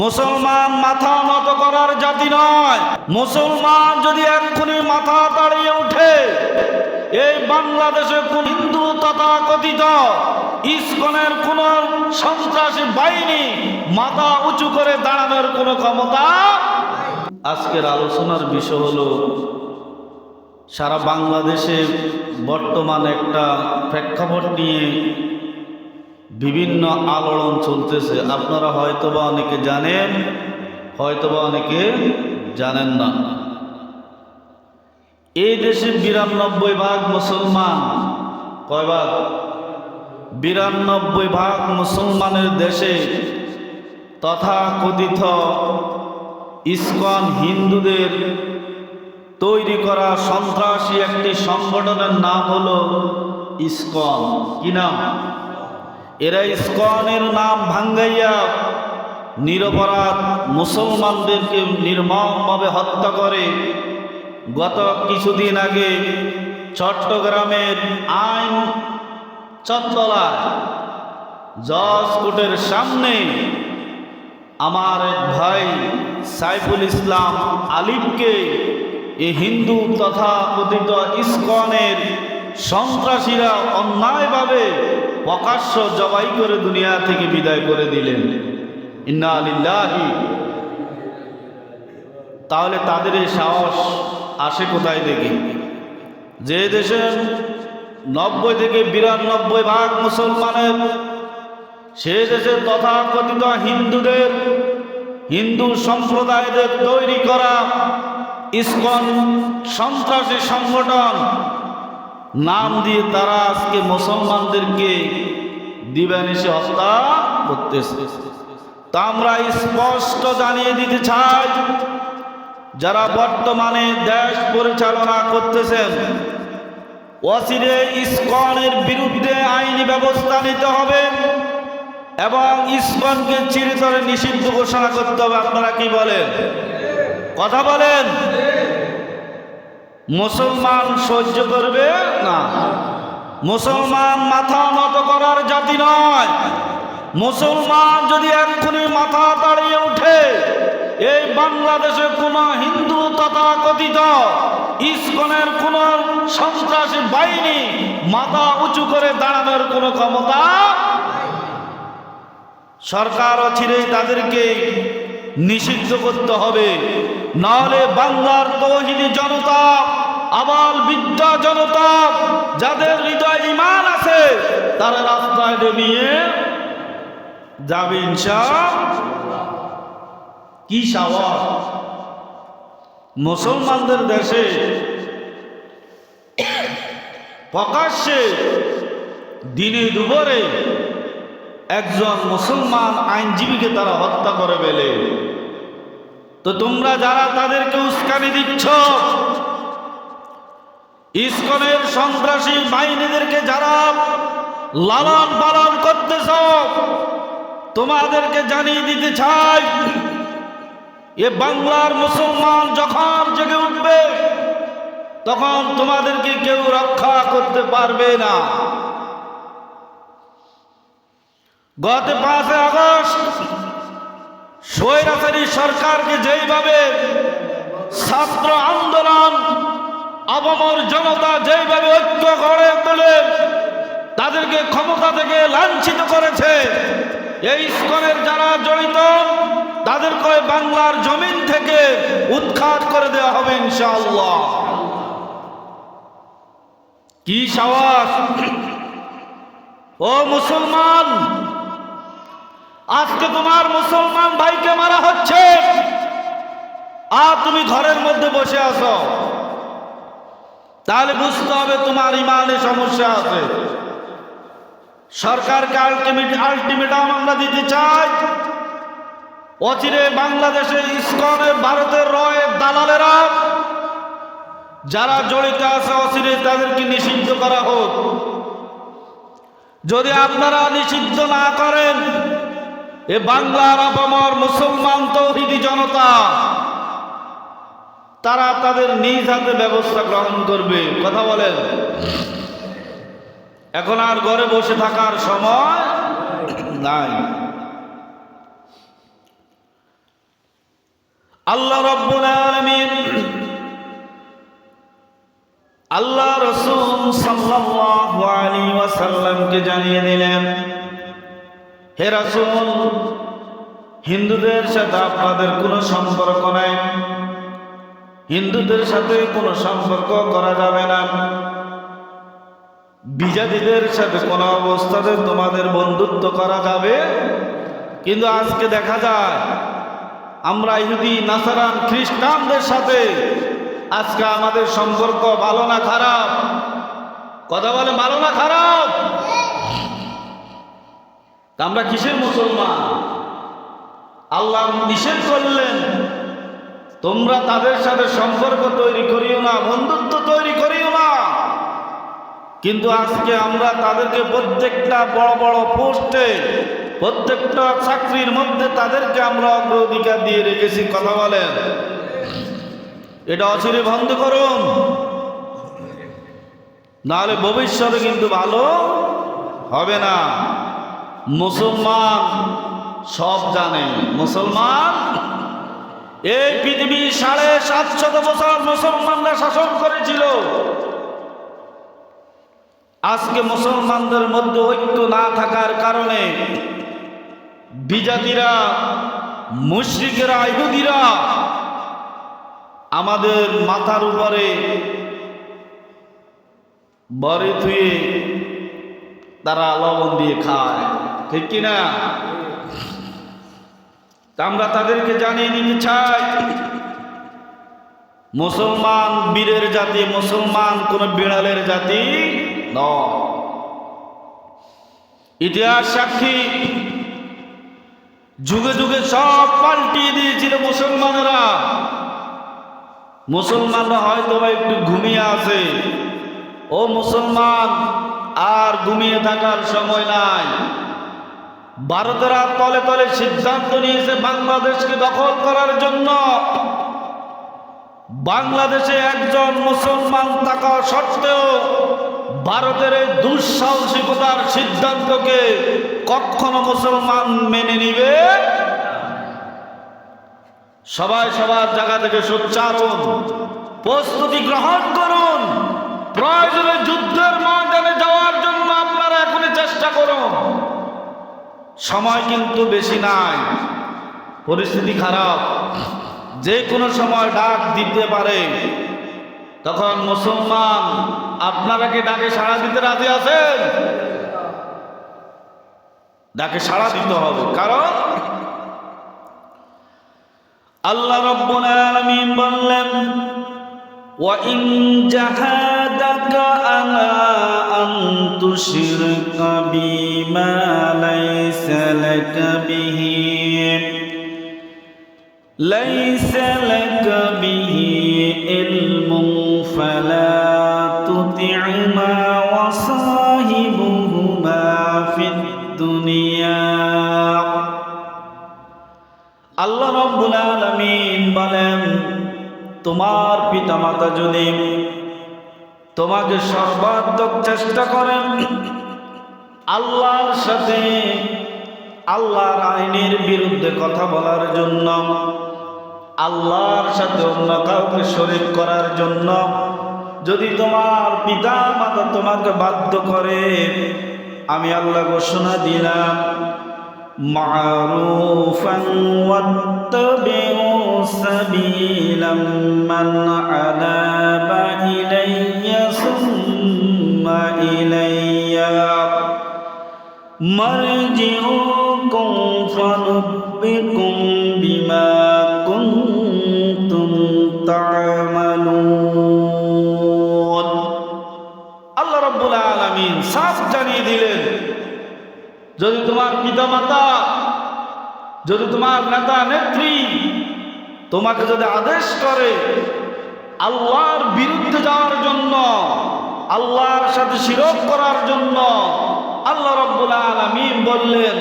মুসলমান মাথা নত করার জাতি নয়। মুসলমান যদি এক্ষুনি মাথা দাঁড়িয়ে ওঠে, এই বাংলাদেশে কোন হিন্দু তথা কথিত ইস্কনের কোন সন্ত্রাসী বাহিনী মাথা উঁচু করে দাঁড়ানোর কোনো ক্ষমতা আজকের আলোচনার বিষয় হলো, সারা বাংলাদেশে বর্তমান একটা প্রেক্ষাপট নিয়ে বিভিন্ন আলোড়ন চলতেছে। আপনারা হয়তোবা অনেকে জানেন, হয়তোবা অনেকে জানেন না। এই দেশে বিরানব্বই ভাগ মুসলমান। কয় ভাগ? বিরানব্বই ভাগ মুসলমানের দেশে তথা কথিত ইস্কন হিন্দুদের তৈরি করা সন্ত্রাসী একটি সংগঠনের নাম হলো ইস্কন। কি নাম? এরা ইস্কনের নাম ভাঙ্গাইয়া নিরপরাধ মুসলমানদেরকে নির্মমভাবে হত্যা করে। গত কিছুদিন আগে চট্টগ্রামের আইন চত্বলায় জজ কোর্টের সামনে আমার এক ভাই সাইফুল ইসলাম আলিফকে এই হিন্দু তথা কথিত ইস্কনের সন্ত্রাসীরা অন্যায়ভাবে প্রকাশ্য জবাই করে দুনিয়া থেকে বিদায় করে দিলেন। ইন্না আলিল্লাহি তাহলে তাদের এই সাহস আসে কোথায় থেকে? যে দেশের নব্বই থেকে বিরানব্বই ভাগ মুসলমানের, সে দেশে তথাকথিত হিন্দুদের, হিন্দু সম্প্রদায়দের তৈরি করা ইস্কন সন্ত্রাসী সংগঠন নাম দিয়ে তারা আজকে মুসলমানদেরকে দিবানিসে হত্যা করতেছে। তা আমরা স্পষ্ট জানিয়ে দিতে চাই, যারা বর্তমানে দেশ পরিচালনা করতেছেন, ওয়াসিরে ইস্কনের বিরুদ্ধে আইনি ব্যবস্থা নিতে হবে এবং ইস্কনকে চিরতরে নিষিদ্ধ ঘোষণা করতে হবে। আপনারা কি বলেন? কথা বলেন? মুসলমান সহ্য করবে? না। মুসলমান মাথা নত করার জাতি নয়। মুসলমান যদি এক্ষুনি মাথা দাঁড়িয়ে ওঠে, এই বাংলাদেশে কোন হিন্দু তথা কথিত ইস্কনের কোন সন্ত্রাসী বাহিনী মাথা উঁচু করে দাঁড়ানোর কোনো ক্ষমতা সরকার অচিরেই তাদেরকে নিষিদ্ধ করতে হবে। নাহলে বাংলার তহিনী জনতা আবার বিদ্যা জনতা, যাদের হৃদয় ইমান আছে, তারা রাস্তায় নিয়ে যাবে কি সাহস মুসলমানদের দেশে প্রকাশ্যে দিনে দুপুরে একজন মুসলমান আইনজীবীকে তারা হত্যা করে ফেলে। তো তোমরা যারা তাদেরকে উস্কানি দিচ্ছ ইস্কনের সন্ত্রাসী বাহিনীদেরকে যারা লালন পালন করতেছ তোমাদেরকে জানিয়ে দিতে চাই, এ বাংলার মুসলমান যখন জেগে উঠবে, তখন তোমাদেরকে কেউ রক্ষা করতে পারবে না। গত পাঁচে আগস্ট স্বৈরাচারী সরকারকে যেইভাবে ছাত্র আন্দোলন আবমর জনতা যেভাবে ঐক্য গড়ে তোলে তাদেরকে ক্ষমতা থেকে লাঞ্ছিত করেছে, এই ইস্কনের যারা জড়িত তাদেরকে বাংলার জমিন থেকে উৎখাত করে দেওয়া হবে ইনশাআল্লাহ। কি সাহস? ও মুসলমান, আজকে তোমার মুসলমান ভাইকে মারা হচ্ছে, আর তুমি ঘরের মধ্যে বসে আছো। তাহলে বুঝতে হবে তোমার ইমানে সমস্যা আছে। সরকারকে আলটিমেট আলটিমেটাম আমরা দিতে চাই। অচিরে বাংলাদেশে ইস্কনের ভারতের রয়ের দালালেরা, যারা জড়িত আছে অচিরে তাদেরকে নিষিদ্ধ করা হোক। যদি আপনারা নিষিদ্ধ না করেন, এ বাংলার আপামর মুসলমান তৌহিদি জনতা তারা তাদের নিজ হাতে ব্যবস্থা গ্রহণ করবে। কথা বলেন। এখন আর ঘরে বসে থাকার সময় নাই। আল্লাহ রব্বুল আলামিন আল্লাহ রসুল সাল্লাল্লাহু আলাইহি ওয়াসাল্লামকে জানিয়ে দিলেন, হে রাসূল, হিন্দুদের সাথে আপনাদের কোনো সম্পর্ক নাই। হিন্দুদের সাথে কোনো সম্পর্ক করা যাবে না। বিজাতিদের সাথে কোনো অবস্থাতে তোমাদের বন্ধুত্ব করা যাবে। কিন্তু আজকে দেখা যায়, আমরা ইহুদি, নাসারান, খ্রিস্টানদের সাথে আজকে আমাদের সম্পর্ক ভালো না খারাপ? কথা বলে ভালো না খারাপ? আমরা কিসের মুসলমান? আল্লাহ নিষেধ করলেন। তোমরা তাদের সাথে সম্পর্ক তৈরি করিও না, বন্ধুত্ব তৈরি করিও না। কিন্তু আজকে আমরা তাদেরকে প্রত্যেকটা বড় বড় পোস্টে, প্রত্যেকটা চাকরির মধ্যে তাদেরকে আমরা অগ্রাধিকার দিয়ে রেখেছি, কথা বলেন। এটা অচিরে বন্ধ করুন। নাহলে ভবিষ্যতে কিন্তু ভালো হবে না। মুসলমান সব জানে, মুসলমান এই পৃথিবী সাড়ে সাতশত বছর মুসলমানরা শাসন করেছিল। আজকে মুসলমানদের মধ্যে ঐক্য না থাকার কারণে বিজাতিরা, মুশ্রিকেরা, ইহুদিরা আমাদের মাথার উপরে বরে থুয়ে তারা লবণ দিয়ে খায়। ঠিক কিনা? তা আমরা তাদেরকে জানিয়ে দিতে চাই। মুসলমান বীরের জাতি, মুসলমান কোন বিড়ালের জাতি নয়। ইতিহাস সাক্ষী, যুগে যুগে সব পাল্টিয়ে দিয়েছিল মুসলমানেরা। মুসলমানরা হয়তো একটু ঘুমিয়ে আছে। ও মুসলমান, আর ঘুমিয়ে থাকার সময় নাই। ভারতেরা তলে তলে সিদ্ধান্ত নিয়েছে বাংলাদেশকে দখল করার জন্য। বাংলাদেশে একজন মুসলমান থাকা সত্ত্বেও ভারতের এই দুঃসাহসিকতার সিদ্ধান্তকে কখনো মুসলমান মেনে নিবে? সবাই সবার জায়গা থেকে সোচ্চারণ প্রস্তুতি গ্রহণ করুন, প্রয়োজনে যুদ্ধের ময়দানে যাওয়ার জন্য আপনারা এখনই চেষ্টা করুন সময় কিন্তু বেশি নাই। পরিস্থিতি খারাপ। যে কোনো সময় ডাক দিতে পারে। তখন মুসলমান, আপনারা কি ডাকে সাড়া দিতে রাজি আছেন? ডাকে সাড়া দিতে হবে। কারণ আল্লাহ রব্বুল আলামিন বললেন وإن جهادك على أن تشرك بي ما ليس لك به ليس لك به علم فلا تطع ما وصاحبهما في الدنيا الله رب العالمين بلم তোমার পিতামাতা যদি তোমাকে সর্বাত্মক চেষ্টা করেন, আল্লাহর সাথে আল্লাহর আইনের বিরুদ্ধে কথা বলার জন্য, আল্লাহর সাথে অন্য কাউকে শরীর করার জন্য, যদি তোমার পিতা মাতা তোমাকে বাধ্য করে, আমি আল্লাহ ঘোষণা দিলাম, মারুফান واتبعوا سبيل من أناب إلي ثم إلي مرجعكم فنبئكم بما كنتم تعملون আল্লাহ রব্বুল আলামিন সাফ জানিয়ে দিলেন যদি তোমার পিতামাতা যদি তোমার নেতা নেত্রী তোমাকে যদি আদেশ করে আল্লাহর বিরুদ্ধে যাওয়ার জন্য, আল্লাহর সাথে শিরক করার জন্য, আল্লাহ রব্বুল আলামিন বললেন,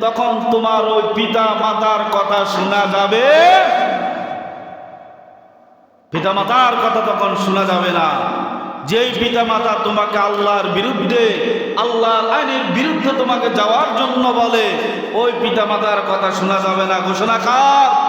তখন তোমার ওই পিতা মাতার কথা শোনা যাবে। পিতা মাতার কথা তখন শোনা যাবে না। যেই পিতা মাতা তোমাকে আল্লাহর বিরুদ্ধে, আল্লাহর আইনের বিরুদ্ধে তোমাকে যাওয়ার জন্য বলে, ওই পিতা মাতার কথা শোনা যাবে না। ঘোষণা কার।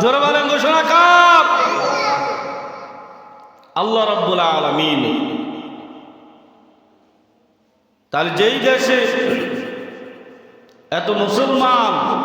জোরে বলেন ঘোষণা কাপ আল্লাহ রব্বুল আলমিন। তাহলে যেই দেশে এত মুসলমান,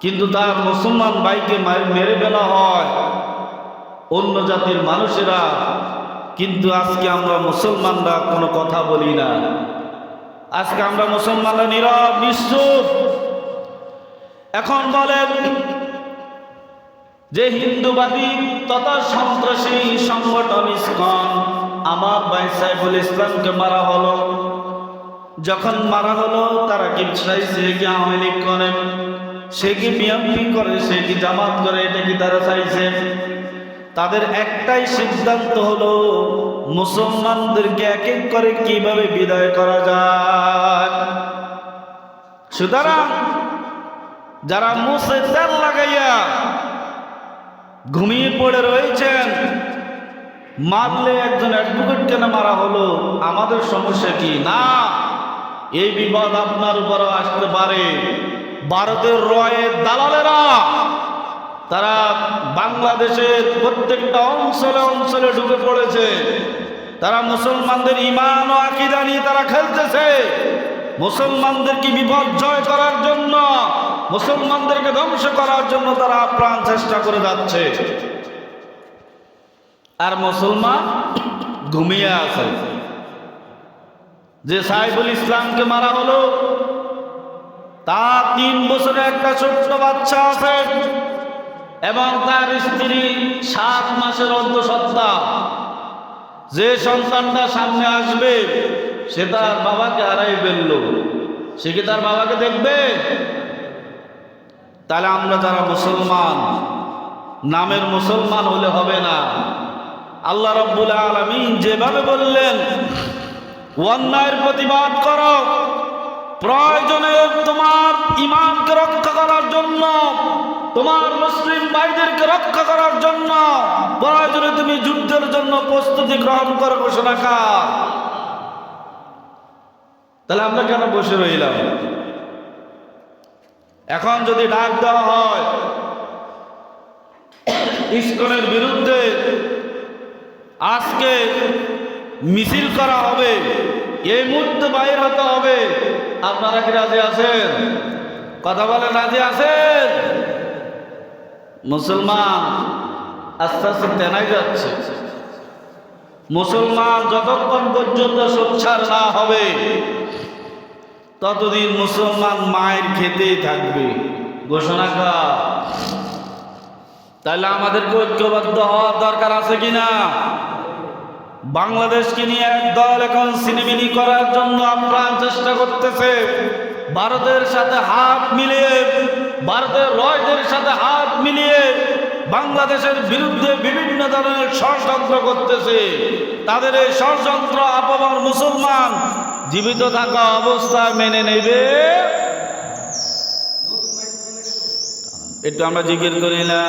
কিন্তু তার মুসলমান মার- মেরে ফেলা হয়, অন্য জাতির মানুষেরা, কিন্তু আজকে আমরা মুসলমানরা কোনো কথা বলি না। আজকে আমরা মুসলমানরা নীরব, নিশ্চুপ। এখন বলেন যে হিন্দুবাদী তথা সন্ত্রাসী সংগঠন ইসকন আমার ভাই সাইফুল ইসলামকে মারা হলো। যখন মারা হলো, তারা কি চাইছে কি আওয়ামী লীগ করে? সে কি বিএনপি করে? সে কি জামাত করে? এটা কি তারা চাইছে? তাদের একটাই সিদ্ধান্ত হলো, মুসলমানদেরকে এক এক করে কীভাবে বিদায় করা যায়? সুতরাং, যারা মুসে তেল লাগাইয়া ঘুমিয়ে পড়ে রয়েছেন। মারলে একজন অ্যাডভোকেট কেন মারা হলো? আমাদের সমস্যা কি? না, এই বিপদ আপনার উপরও আসতে পারে। ভারতের রয়ের দালালেরা, তারা বাংলাদেশের প্রত্যেকটা অঞ্চলে অঞ্চলে ঢুকে পড়েছে। তারা মুসলমানদের ইমান ও আকিদা নিয়ে তারা খেলতেছে। মুসলমানদের কি মুসলমানদেরকে বিপর্যয় করার জন্য মুসলমানদেরকে ধ্বংস করার জন্য তারা প্রাণ চেষ্টা করে যাচ্ছে। আর মুসলমান ঘুমিয়ে আছে। যে সাইফুল ইসলামকে মারা হলো, তার তিন বছরে একটা ছোট্ট বাচ্চা আছে এবং তার স্ত্রী সাত মাসের অন্তঃসত্ত্বা। যে সন্তানটা সামনে আসবে, সে তার বাবাকে হারাই ফেলল। সে কি তার বাবাকে দেখবে? তাহলে আমরা যারা মুসলমান, নামের মুসলমান হলে হবে না। আল্লাহ রব্বুল আলমিন যেভাবে বললেন, অন্যায়ের প্রতিবাদ করো প্রয়োজনে তোমার ইমানকে রক্ষা করার জন্য, তোমার মুসলিম ভাইদেরকে রক্ষা করার জন্য, প্রয়োজনে তুমি যুদ্ধের জন্য প্রস্তুতি গ্রহণ করো, ঘোষণা কার। তাহলে আমরা কেন বসে রইলাম? এখন যদি ডাক দেওয়া হয়, ইস্কনের বিরুদ্ধে আজকে মিছিল করা হবে, এই মুহূর্তে বাইর হতে হবে। আপনারা কি রাজি আছেন? কথা বলে রাজি আছেন? মুসলমান আস্তে আস্তে তেনাই যাচ্ছে। মুসলমান যতক্ষণ পর্যন্ত সোচ্চার না হবে ততদিন মুসলমান মায়ের খেতেই থাকবে। ঘোষণা কর। তাহলে আমাদেরকে ঐক্যবদ্ধ হওয়ার দরকার আছে কিনা বাংলাদেশকে নিয়ে এক দল এখন সিনেমিনি করার জন্য আপ্রাণ চেষ্টা করতেছে। ভারতের সাথে হাত মিলিয়ে, ভারতের রয়দের সাথে হাত মিলিয়ে বাংলাদেশের বিরুদ্ধে বিভিন্ন ধরনের ষড়যন্ত্র করতেছে। তাদের এই ষড়যন্ত্র আপামর মুসলমান জীবিত থাকা অবস্থা মেনে নেবে। একটু আমরা জিজ্ঞেস করি না